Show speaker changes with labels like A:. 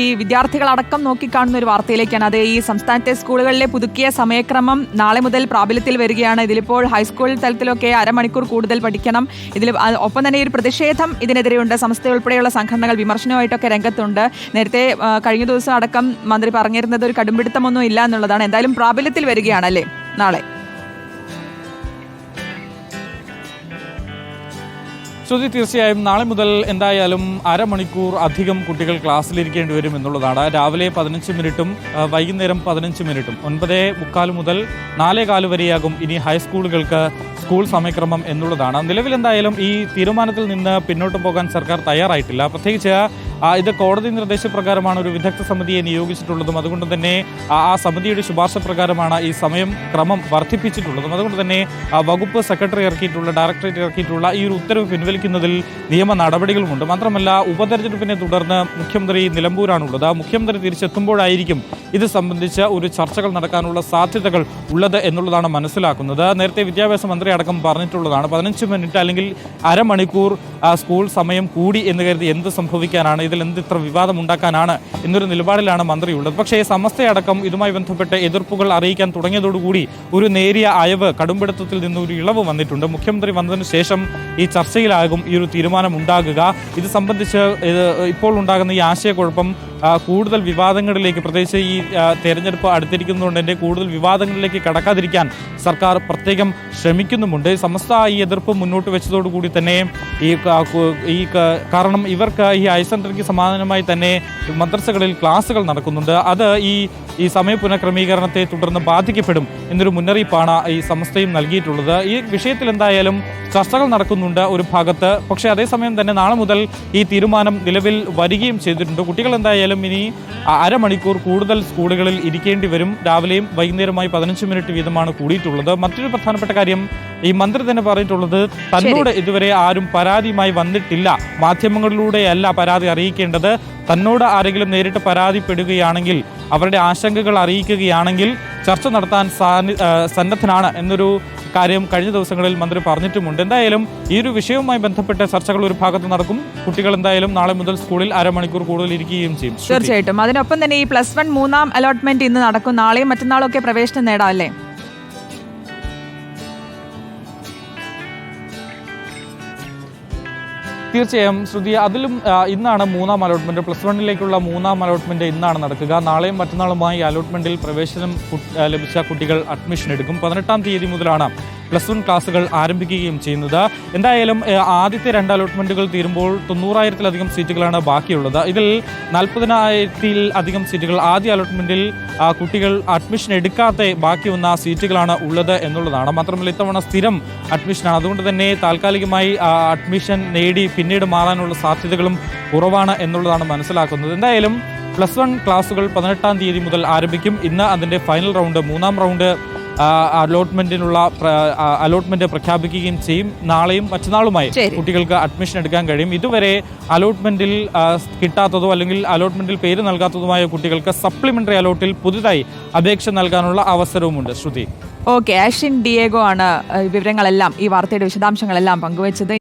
A: ഈ വിദ്യാർത്ഥികളടക്കം നോക്കിക്കാണുന്ന ഒരു വാർത്തയിലേക്കാണ്. അത് ഈ സംസ്ഥാനത്തെ സ്കൂളുകളിലെ പുതുക്കിയ സമയക്രമം നാളെ മുതൽ പ്രാബല്യത്തിൽ വരികയാണ്. ഇതിലിപ്പോൾ ഹൈസ്കൂൾ തലത്തിലൊക്കെ അരമണിക്കൂർ കൂടുതൽ പഠിക്കണം. ഇതിൽ ഒപ്പം തന്നെ ഒരു പ്രതിഷേധം ഇതിനെതിരെയുണ്ട്. സംസ്ഥ ഉൾപ്പെടെയുള്ള സംഘടനകൾ വിമർശനമായിട്ടൊക്കെ രംഗത്തുണ്ട്. നേരത്തെ കഴിഞ്ഞ ദിവസം അടക്കം മന്ത്രി പറഞ്ഞിരുന്നത് ഒരു കടുംപിടുത്തമൊന്നും ഇല്ല എന്നുള്ളതാണ്. എന്തായാലും പ്രാബല്യത്തിൽ വരികയാണല്ലേ നാളെ?
B: ശ്രുതി തീർച്ചയായും നാളെ മുതൽ എന്തായാലും അരമണിക്കൂർ അധികം കുട്ടികൾ ക്ലാസ്സിലിരിക്കേണ്ടി വരും എന്നുള്ളതാണ്. രാവിലെ പതിനഞ്ച് മിനിറ്റും വൈകുന്നേരം പതിനഞ്ച് മിനിറ്റും. ഒൻപതേ മുക്കാൽ മുതൽ നാലേ കാൽ വരെയാകും ഇനി ഹൈസ്കൂളുകൾക്ക് സ്കൂൾ സമയക്രമം എന്നുള്ളതാണ്. നിലവിൽ എന്തായാലും ഈ തീരുമാനത്തിൽ നിന്ന് പിന്നോട്ട് പോകാൻ സർക്കാർ തയ്യാറായിട്ടില്ല. പ്രത്യേകിച്ച് ഇത് കോടതി നിർദ്ദേശപ്രകാരമാണ് ഒരു വിദഗ്ധ സമിതിയെ നിയോഗിച്ചിട്ടുള്ളതും അതുകൊണ്ട് തന്നെ ആ സമിതിയുടെ ശുപാർശ പ്രകാരമാണ് ഈ സമയം ക്രമം വർദ്ധിപ്പിച്ചിട്ടുള്ളതും. അതുകൊണ്ട് തന്നെ വകുപ്പ് സെക്രട്ടറി ഇറക്കിയിട്ടുള്ള ഡയറക്ടറേറ്റ് ഇറക്കിയിട്ടുള്ള ഈ ഒരു ഉത്തരവ് പിൻവലിക്കുന്നതിൽ നിയമ നടപടികളുമുണ്ട്. മാത്രമല്ല ഉപതെരഞ്ഞെടുപ്പിനെ തുടർന്ന് മുഖ്യമന്ത്രി നിലമ്പൂരാണുള്ളത്. ആ മുഖ്യമന്ത്രി തിരിച്ചെത്തുമ്പോഴായിരിക്കും ഇത് സംബന്ധിച്ച ഒരു ചർച്ചകൾ നടക്കാനുള്ള സാധ്യതകൾ ഉള്ളത് എന്നുള്ളതാണ് മനസ്സിലാക്കുന്നത്. നേരത്തെ വിദ്യാഭ്യാസ മന്ത്രി അടക്കം പറഞ്ഞിട്ടുള്ളതാണ്. പതിനഞ്ച് മിനിറ്റ് അല്ലെങ്കിൽ അരമണിക്കൂർ സ്കൂൾ സമയം കൂടി എന്ന് കരുതി എന്ത് സംഭവിക്കാനാണ് ഇതിൽ എന്ത് ഇത്ര വിവാദം ഉണ്ടാക്കാനാണ് എന്നൊരു നിലപാടിലാണ് മന്ത്രി മന്ത്രിയുള്ളത്. പക്ഷേ സമസ്തയടക്കം ഇതുമായി ബന്ധപ്പെട്ട് എതിർപ്പുകൾ അറിയിക്കാൻ തുടങ്ങിയതോടുകൂടി ഒരു നേരിയ അയവ് കടുംപിടുത്തത്തിൽ നിന്ന് ഒരു ഇളവ് വന്നിട്ടുണ്ട്. മുഖ്യമന്ത്രി വന്നതിന് ശേഷം ഈ ചർച്ചയിലാകും ഈ ഒരു തീരുമാനം ഉണ്ടാകുക. ഇത് സംബന്ധിച്ച് ഇപ്പോൾ ഉണ്ടാകുന്ന ഈ ആശയക്കുഴപ്പം കൂടുതൽ വിവാദങ്ങളിലേക്ക് പ്രത്യേകിച്ച് ഈ തെരഞ്ഞെടുപ്പ് അടുത്തിരിക്കുന്നതുകൊണ്ട് തന്നെ കൂടുതൽ വിവാദങ്ങളിലേക്ക് കടക്കാതിരിക്കാൻ സർക്കാർ പ്രത്യേകം ശ്രമിക്കുന്നുമുണ്ട്. സമസ്ത ഈ എതിർപ്പ് മുന്നോട്ട് വെച്ചതോടുകൂടി തന്നെ ഈ ഈ കാരണം ഇവർക്ക് ഈ ഹയർ സമാധാനമായി തന്നെ മദ്രസകളിൽ ക്ലാസ്സുകൾ നടക്കുന്നുണ്ട്. അത് ഈ ഈ സമയ പുനഃക്രമീകരണത്തെ തുടർന്ന് ബാധിക്കപ്പെടും എന്നൊരു മുന്നറിയിപ്പാണ് ഈ സമസ്തയും നൽകിയിട്ടുള്ളത്. ഈ വിഷയത്തിൽ എന്തായാലും ചർച്ചകൾ നടക്കുന്നുണ്ട് ഒരു ഭാഗത്ത്. പക്ഷേ അതേസമയം തന്നെ നാളെ മുതൽ ഈ തീരുമാനം നിലവിൽ വരികയും ചെയ്തിട്ടുണ്ട്. കുട്ടികൾ എന്തായാലും ഇനി അരമണിക്കൂർ കൂടുതൽ സ്കൂളുകളിൽ ഇരിക്കേണ്ടി വരും. രാവിലെയും വൈകുന്നേരമായി പതിനഞ്ച് മിനിറ്റ് വീതമാണ് കൂടിയിട്ടുള്ളത്. മറ്റൊരു പ്രധാനപ്പെട്ട കാര്യം ഈ മന്ത്രി തന്നെ പറഞ്ഞിട്ടുള്ളത് തന്നോട് ഇതുവരെ ആരും പരാതിയുമായി വന്നിട്ടില്ല. മാധ്യമങ്ങളിലൂടെയല്ല പരാതി അറിയിക്കേണ്ടത്. തന്നോട് ആരെങ്കിലും നേരിട്ട് പരാതിപ്പെടുകയാണെങ്കിൽ അവരുടെ ആശങ്കകൾ അറിയിക്കുകയാണെങ്കിൽ ചർച്ച നടത്താൻ സാന്നി- സന്നദ്ധനാണ് എന്നൊരു കാര്യം കഴിഞ്ഞ ദിവസങ്ങളിൽ മന്ത്രി പറഞ്ഞിട്ടുമുണ്ട്. എന്തായാലും ഈ ഒരു വിഷയവുമായി ബന്ധപ്പെട്ട ചർച്ചകൾ ഒരു ഭാഗത്ത് നടക്കും. കുട്ടികൾ എന്തായാലും നാളെ മുതൽ സ്കൂളിൽ അരമണിക്കൂർ കൂടുതൽ ഇരിക്കുകയും ചെയ്യും.
A: തീർച്ചയായിട്ടും. അതിനൊപ്പം തന്നെ ഈ പ്ലസ് വൺ മൂന്നാം അലോട്ട്മെന്റ് ഇന്ന് നടക്കും. നാളെയും മറ്റന്നാളും ഒക്കെ പ്രവേശനം നേടാം അല്ലേ?
B: തീർച്ചയായും ശ്രുതി അതിലും ഇന്നാണ് മൂന്നാം അലോട്ട്മെന്റ് പ്ലസ് വണ്ണിലേക്കുള്ള മൂന്നാം അലോട്ട്മെന്റ് ഇന്നാണ് നടക്കുക. നാളെയും മറ്റന്നാളുമായി അലോട്ട്മെന്റിൽ പ്രവേശനം ലഭിച്ച കുട്ടികൾ അഡ്മിഷൻ എടുക്കും. പതിനെട്ടാം തീയതി മുതലാണ് പ്ലസ് വൺ ക്ലാസ്സുകൾ ആരംഭിക്കുകയും ചെയ്യുന്നത്. എന്തായാലും ആദ്യത്തെ രണ്ട് അലോട്ട്മെന്റുകൾ തീരുമ്പോൾ തൊണ്ണൂറായിരത്തിലധികം സീറ്റുകളാണ് ബാക്കിയുള്ളത്. ഇതിൽ നാൽപ്പതിനായിരത്തിൽ അധികം സീറ്റുകൾ ആദ്യ അലോട്ട്മെന്റിൽ കുട്ടികൾ അഡ്മിഷൻ എടുക്കാത്ത ബാക്കി വന്ന സീറ്റുകളാണ് ഉള്ളത് എന്നുള്ളതാണ്. മാത്രമല്ല ഇത്തവണ സ്ഥിരം അഡ്മിഷനാണ്. അതുകൊണ്ട് തന്നെ താൽക്കാലികമായി അഡ്മിഷൻ നേടി പിന്നീട് മാറാനുള്ള സാധ്യതകളും കുറവാണ് എന്നുള്ളതാണ് മനസ്സിലാക്കുന്നത്. എന്തായാലും പ്ലസ് വൺ ക്ലാസ്സുകൾ പതിനെട്ടാം തീയതി മുതൽ ആരംഭിക്കും. ഇന്ന് അതിന്റെ ഫൈനൽ റൗണ്ട് മൂന്നാം റൗണ്ട് അലോട്ട്മെന്റിനുള്ള അലോട്ട്മെന്റ് പ്രഖ്യാപിക്കുകയും ചെയ്യും. നാളെയും മറ്റന്നാളുമായി കുട്ടികൾക്ക് അഡ്മിഷൻ എടുക്കാൻ കഴിയും. ഇതുവരെ അലോട്ട്മെന്റിൽ കിട്ടാത്തതോ അല്ലെങ്കിൽ അലോട്ട്മെന്റിൽ പേര് നൽകാത്തതുമായ കുട്ടികൾക്ക് സപ്ലിമെന്ററി അലോട്ടിൽ പുതുതായി അപേക്ഷ നൽകാനുള്ള അവസരവുമുണ്ട്. ശ്രുതി.
A: ഓക്കെ ആഷിൻ ഡിയേഗോ ആണ് വിവരങ്ങളെല്ലാം ഈ വാർത്തയുടെ വിശദാംശങ്ങളെല്ലാം പങ്കുവച്ചത്.